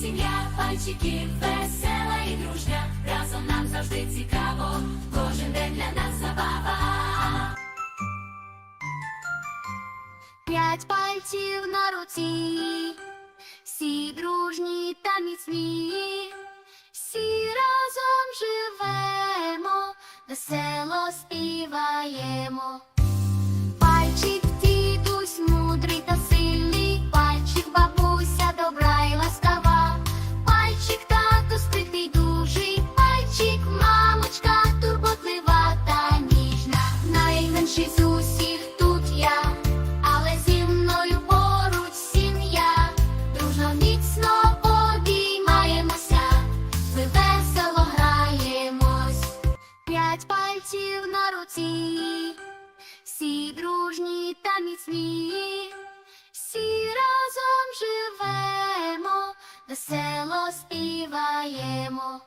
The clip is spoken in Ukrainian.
сім'я, пальчиків весела і дружня. Разом нам завжди цікаво, кожен день для нас забава. П'ять пальців на руці, всі дружні та міцні, всі разом живемо, весело співаємо. З усіх тут я, але зі мною поруч сім'я, дружно міцно обіймаємося, ми весело граємось. П'ять пальців на руці, всі дружні та міцні, всі разом живемо, весело співаємо.